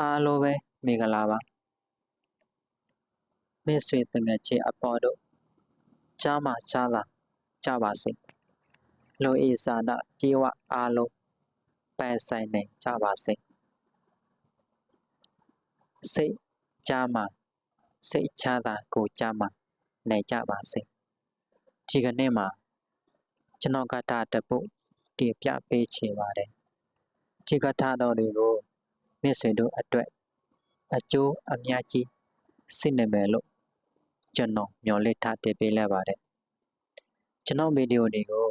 အားလုံးပဲမင်္ဂလာပါမိတ်ဆွေတငယ်ချင်းအပေါ်တို့ကြားမှာကြားလာကြပါစေလူဤစာနာပြေဝအားလုံးပန်ဆိုင်နေကြပါစေစိတ်ကြားမှာစိတ်ချမ်းသာကိုကြားမှာနေကြပါစေဒီကနေ့မှာကျွန်တော်ကတာတပုတ်တင်ပြပေးချင်ပါတယ်ဒီကထာတော်တွေကို မိတ်ဆွေတို့အတွက်အကျိုးအများကြီးစိနေမယ်လို့ကျွန်တော်မျှော်လင့်ထားတည်ပေးလိုက်ပါတယ်ကျွန်တော်ဗီဒီယိုတွေကို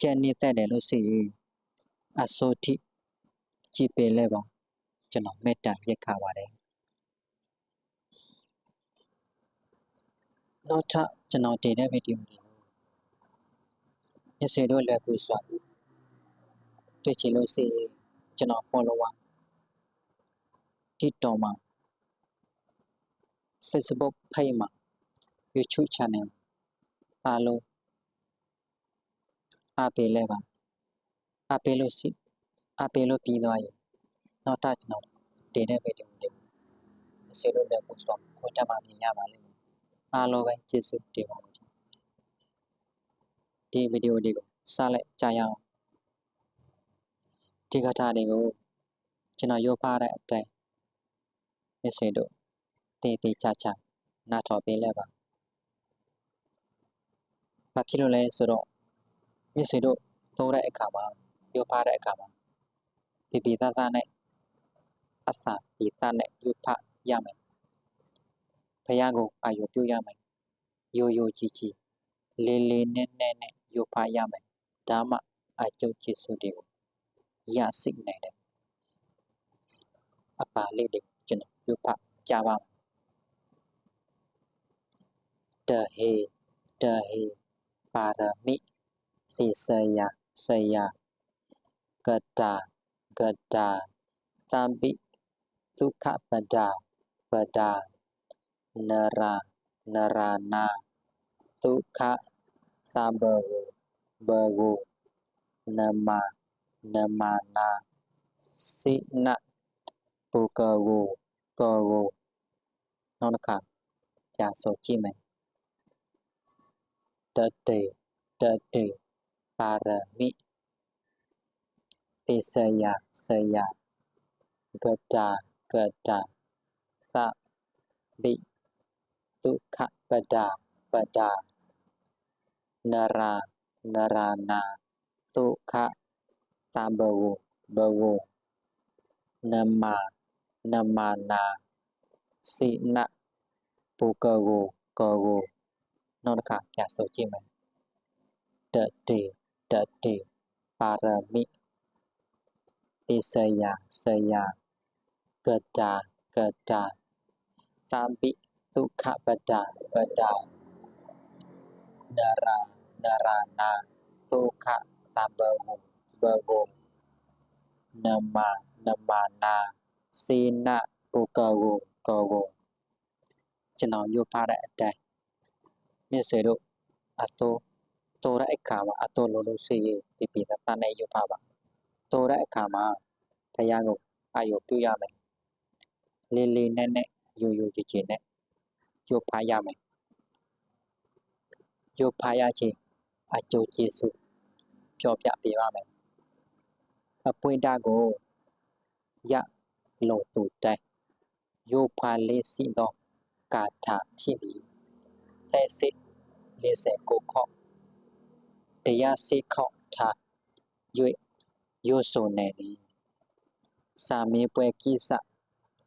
ကြံနေတဲ့တယ်လို့ဆိုရင်အစိုးထိကြည့်ပေးလိုက်ပါကျွန်တော်မေတ္တာရက်ခါပါတယ်နောက်ထပ်ကျွန်တော်တင်တဲ့ဗီဒီယိုတွေကိုမျက်စိတို့လည်းကူစွာတွေ့ချင်လို့ဆိုရင် ကျွန်တော် follower TikTok မှာ Facebook page မှာ YouTube channel အားလုံးအားပေးလဲပါအားပေးလို့ရှိအားပေးလို့ပြီးသွားရင်နောက်ထပ်ကျွန်တော်တင်တဲ့ဗီဒီယိုတွေအစီအလို့လည်းပို့ဆောင်ခေါ်တတ်မှမြင်ရပါလိမ့်မယ်အားလုံးပဲကျေးဇူးတင်ပါတယ်ဒီဗီဒီယိုတွေကိုစလိုက်ကြရအောင် ဒီကထာတွေကိုကျွန်တော်ရောပါတဲ့အတိုင်းမြစ်ဆွေတို့တေးသေးချာချာနားထောင်ပေးလဲပါဘာဖြစ်လို့လဲဆိုတော့မြစ်ဆွေတို့သုံးတဲ့အခါမှာရောပါတဲ့အခါမှာဒီပိသားသားနဲ့အစာပိသားနဲ့ယူဖရမယ်ဖယားကိုအာယုပြုရမယ်ရိုးရိုးကြီးကြီးလေးလေးနက်နက်နဲ့ယူဖရမယ်ဒါမှအကျုပ်ကျေးဇူးတွေကို ရစိတ်နိုင်တယ်အပါလေးတွေကျွန်တော်ပြုဖပြပါမယ်တဟေတဟေပါ နရာနရာနာဒုက္ခသံဘဝဘဝနမနမနာစိနပုကဝကောဝနောက်တစ်ခါပြန်ဆိုကြည့်မယ်တတေတတေပါရမိသေစယစယဂတာဂတာသဘိဒုက္ခပဒပဒနရာနရာနာဒုက္ခ သံဘဝဘဝနမနမနာစိနပုကဝကောဝနောက်တစ်ခါပြန်ဆို ကြည့်မယ်တတေတတေပါရမိသေစယစယကတာကတာသံပိဒုက္ခပဒပဒနရာနရာနာဒုက္ခသံဘဝဘဝနမ နမနာ စေန ပုကဝကောဝကျွန်တော်ရွတ်ဖားတဲ့အတိုင်းမြစ်ဆွေတို့အသောတော်တဲ့အခါမှာအတော်လုံးလုံးရှိရင်ပြပြတတ်နဲ့ရွတ်ဖားပါတော်တဲ့အခါမှာဘုရားကိုအာယုပြုရမယ်လေးလေးနက်နက်ယူယူကြည်ကြည်နဲ့ရွတ်ဖားရမယ်ရွတ်ဖားရခြင်းအကျိုးကျေးဇူးပြောပြပေးပါမယ် အပွင့်တာကိုရလိုသူတိုင်းယောဖာလေးစီသောကာထာဖြစ်သည်သက်စစ်49ခေါက်တရားစိခေါက်ထား၍ရိုးဆိုနေသည်စာမေးပွဲကိစ္စ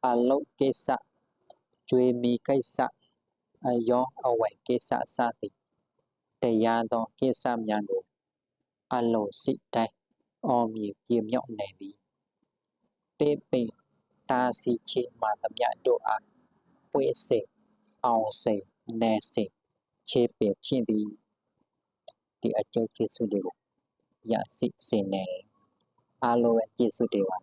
အလုတ်ကိစ္စကျွေးမီကိစ္စအယောအဝိုင်ကိစ္စစသည်တရားသောကိစ္စများကိုအလုံးစိတ်တိုင်း အောမြည်ပြမြောက်နေသည်ပေပိတာစီချေမာသမျှတို့အားပွေစေအောင်စေနေစေခြေပင်ဖြစ်သည်ဒီအကျိုးကျေးဇူးတွေကိုရရှိစေနေအားလုံးရဲ့ကျေးဇူးတွေပါ